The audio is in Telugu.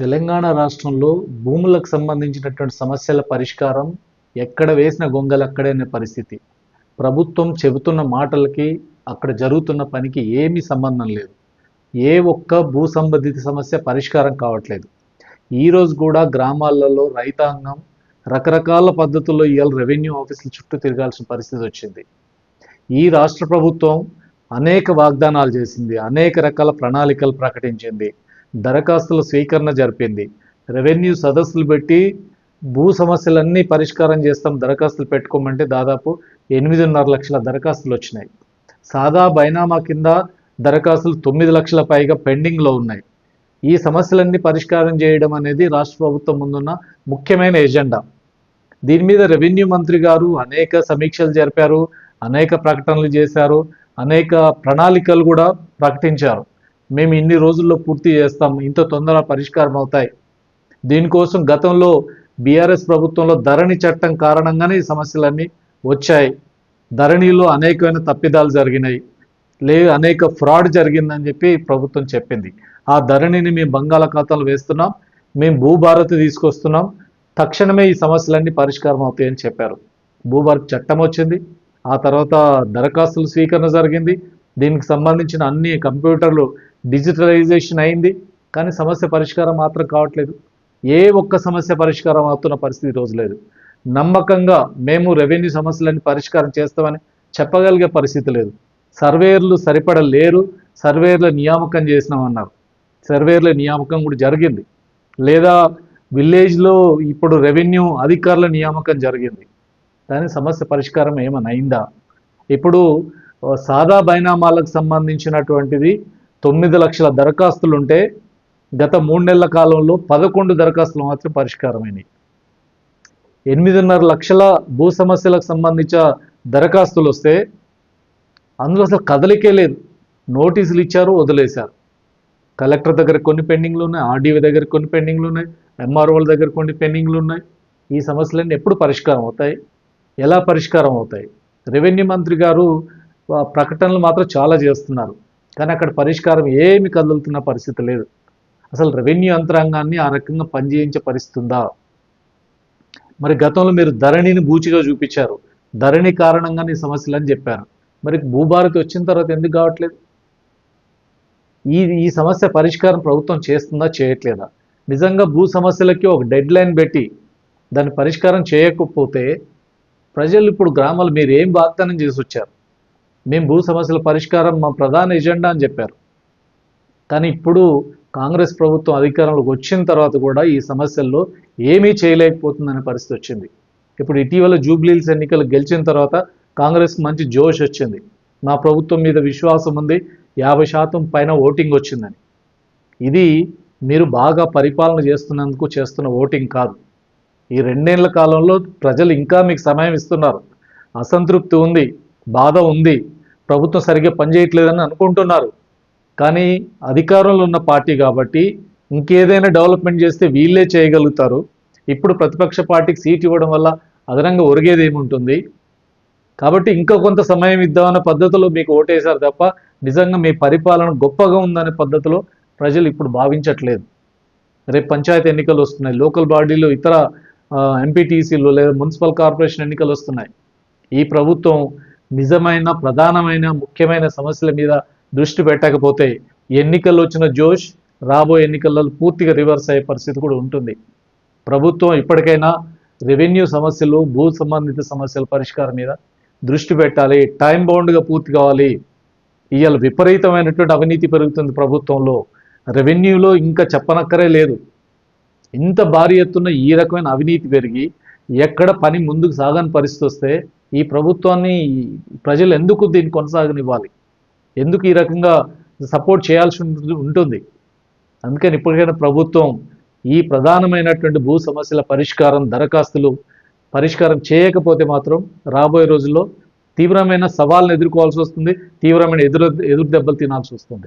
తెలంగాణ రాష్ట్రంలో భూములకు సంబంధించినటువంటి సమస్యల పరిష్కారం ఎక్కడ వేసిన గొంగలు అక్కడే అనే పరిస్థితి. ప్రభుత్వం చెబుతున్న మాటలకి అక్కడ జరుగుతున్న పనికి ఏమీ సంబంధం లేదు. ఏ ఒక్క భూ సంబంధిత సమస్య పరిష్కారం కావట్లేదు. ఈరోజు కూడా గ్రామాలలో రైతాంగం రకరకాల పద్ధతుల్లో ఇవాళ రెవెన్యూ ఆఫీసుల చుట్టూ తిరగాల్సిన పరిస్థితి వచ్చింది. ఈ రాష్ట్ర ప్రభుత్వం అనేక వాగ్దానాలు చేసింది అనేక రకాల ప్రణాళికలు ప్రకటించింది. దరఖాస్తుల స్వీకరణ జరిపింది. రెవెన్యూ సదస్సులు పెట్టి భూ సమస్యలన్నీ పరిష్కారం చేస్తాం దరఖాస్తులు పెట్టుకోమంటే దాదాపు ఎనిమిదిన్నర లక్షల దరఖాస్తులు వచ్చినాయి. సాదా బైనామా కింద దరఖాస్తులు తొమ్మిది లక్షల పైగా పెండింగ్లో ఉన్నాయి. ఈ సమస్యలన్నీ పరిష్కారం చేయడం అనేది రాష్ట్ర ప్రభుత్వం ముందున్న ముఖ్యమైన ఎజెండా. దీని మీద రెవెన్యూ మంత్రి గారు అనేక సమీక్షలు జరిపారు అనేక ప్రకటనలు చేశారు అనేక ప్రణాళికలు కూడా ప్రకటించారు. మేము ఇన్ని రోజుల్లో పూర్తి చేస్తాం ఇంత తొందర పరిష్కారం అవుతాయి. దీనికోసం గతంలో బీఆర్ఎస్ ప్రభుత్వంలో ధరణి చట్టం కారణంగానే ఈ సమస్యలన్నీ వచ్చాయి. ధరణిలో అనేకమైన తప్పిదాలు జరిగినాయి. లే అనేక ఫ్రాడ్ జరిగిందని చెప్పి ప్రభుత్వం చెప్పింది. ఆ ధరణిని మేము బంగాళాఖాతాలు వేస్తున్నాం మేము భూభారతి తీసుకొస్తున్నాం తక్షణమే ఈ సమస్యలన్నీ పరిష్కారం అవుతాయని చెప్పారు. భూభారతి చట్టం వచ్చింది ఆ తర్వాత దరఖాస్తుల స్వీకరణ జరిగింది. దీనికి సంబంధించిన అన్ని కంప్యూటర్లు డిజిటలైజేషన్ అయింది కానీ సమస్య పరిష్కారం మాత్రం కావట్లేదు. ఏ ఒక్క సమస్య పరిష్కారం అవుతున్న పరిస్థితి రోజు లేదు. నమ్మకంగా మేము రెవెన్యూ సమస్యలన్నీ పరిష్కారం చేస్తామని చెప్పగలిగే పరిస్థితి లేదు. సర్వేర్లు సరిపడ లేరు సర్వేర్ల నియామకం చేసినామన్నారు. సర్వేయర్ల నియామకం కూడా జరిగింది. లేదా విలేజ్లో ఇప్పుడు రెవెన్యూ అధికారుల నియామకం జరిగింది. దాని సమస్య పరిష్కారం ఏమైనా అయిందా? ఇప్పుడు సాదా బైనామాలకు సంబంధించినటువంటిది తొమ్మిది లక్షల దరఖాస్తులు ఉంటే గత మూడు నెలల కాలంలో పదకొండు దరఖాస్తులు మాత్రం పరిష్కారమైనవి ఎనిమిదిన్నర లక్షల భూ సమస్యలకు సంబంధించిన దరఖాస్తులు వస్తే అందులో అసలు కదలికే లేదు. నోటీసులు ఇచ్చారు వదిలేశారు. కలెక్టర్ దగ్గర కొన్ని పెండింగ్లు ఉన్నాయి ఆర్డీఓ దగ్గర కొన్ని పెండింగ్లు ఉన్నాయి ఎంఆర్ఓల దగ్గర కొన్ని పెండింగ్లు ఉన్నాయి ఈ సమస్యలన్నీ ఎప్పుడు పరిష్కారం అవుతాయి? ఎలా పరిష్కారం అవుతాయి? రెవెన్యూ మంత్రి గారు ప్రకటనలు మాత్రం చాలా చేస్తున్నారు. కానీ అక్కడ పరిష్కారం ఏమి కదులుతున్న పరిస్థితి లేదు. అసలు రెవెన్యూ యంత్రాంగాన్ని ఆ రకంగా పనిచేయించే పరిస్థితి ఉందా మరి గతంలో మీరు ధరణిని బూచిగా చూపించారు. ధరణి కారణంగానే నీ సమస్యలు అని చెప్పారు. మరి భూభారతి వచ్చిన తర్వాత ఎందుకు కావట్లేదు? ఈ ఈ సమస్య పరిష్కారం ప్రభుత్వం చేస్తుందా చేయట్లేదా? నిజంగా భూ సమస్యలకి ఒక డెడ్ లైన్ పెట్టి దాని పరిష్కారం చేయకపోతే ప్రజలు ఇప్పుడు గ్రామాలు మీరు ఏం వాగ్దానం చేసి వచ్చారు? మేము భూ సమస్యల పరిష్కారం మా ప్రధాన ఎజెండా అని చెప్పారు. కానీ ఇప్పుడు కాంగ్రెస్ ప్రభుత్వం అధికారంలోకి వచ్చిన తర్వాత కూడా ఈ సమస్యల్లో ఏమీ చేయలేకపోతుందనే పరిస్థితి వచ్చింది. ఇప్పుడు ఇటీవల జూబ్లీల్స్ ఎన్నికలు గెలిచిన తర్వాత కాంగ్రెస్ మంచి జోష్ వచ్చింది. మా ప్రభుత్వం మీద విశ్వాసం ఉంది యాభై శాతం పైన ఓటింగ్ వచ్చిందని. ఇది మీరు బాగా పరిపాలన చేస్తున్నందుకు చేస్తున్న ఓటింగ్ కాదు. ఈ రెండేళ్ళ కాలంలో ప్రజలు ఇంకా మీకు సమయం ఇస్తున్నారు. అసంతృప్తి ఉంది. బాధ ఉంది. ప్రభుత్వం సరిగ్గా పనిచేయట్లేదని అనుకుంటున్నారు. కానీ అధికారంలో ఉన్న పార్టీ కాబట్టి ఇంకేదైనా డెవలప్మెంట్ చేస్తే వీళ్ళే చేయగలుగుతారు. ఇప్పుడు ప్రతిపక్ష పార్టీకి సీట్ ఇవ్వడం వల్ల అదనంగా ఒరిగేది ఏముంటుంది? కాబట్టి ఇంకా కొంత సమయం ఇద్దామన్న పద్ధతిలో మీకు ఓటేశారు తప్ప నిజంగా మీ పరిపాలన గొప్పగా ఉందనే పద్ధతిలో ప్రజలు ఇప్పుడు భావించట్లేదు. రేపు పంచాయతీ ఎన్నికలు వస్తున్నాయి. లోకల్ బాడీలు ఇతర ఎంపీటీసీలు లేదా మున్సిపల్ కార్పొరేషన్ ఎన్నికలు వస్తున్నాయి. ఈ ప్రభుత్వం నిజమైన ప్రధానమైన ముఖ్యమైన సమస్యల మీద దృష్టి పెట్టకపోతే ఎన్నికల్లో వచ్చిన జోష్ రాబోయే ఎన్నికల్లో పూర్తిగా రివర్స్ అయ్యే పరిస్థితి కూడా ఉంటుంది. ప్రభుత్వం ఇప్పటికైనా రెవెన్యూ సమస్యలు భూ సంబంధిత సమస్యల పరిష్కారం మీద దృష్టి పెట్టాలి. టైం బౌండ్గా పూర్తి కావాలి. ఇవాళ విపరీతమైనటువంటి అవినీతి పెరుగుతుంది ప్రభుత్వంలో. రెవెన్యూలో ఇంకా చెప్పనక్కరే లేదు. ఇంత భారీ ఎత్తున ఈ రకమైన అవినీతి పెరిగి ఎక్కడ పని ముందుకు సాగని పరిస్థితి వస్తే ఈ ప్రభుత్వాన్ని ప్రజలు ఎందుకు దీన్ని కొనసాగనివ్వాలి? ఎందుకు ఈ రకంగా సపోర్ట్ చేయాల్సి ఉంటుంది- అందుకని ఇప్పటికైనా ప్రభుత్వం ఈ ప్రధానమైనటువంటి భూ సమస్యల పరిష్కారం దరఖాస్తులు పరిష్కారం చేయకపోతే మాత్రం రాబోయే రోజుల్లో తీవ్రమైన సవాళ్ళను ఎదుర్కోవాల్సి వస్తుంది. తీవ్రమైన ఎదురు ఎదురు దెబ్బలు తినాల్సి వస్తుంది.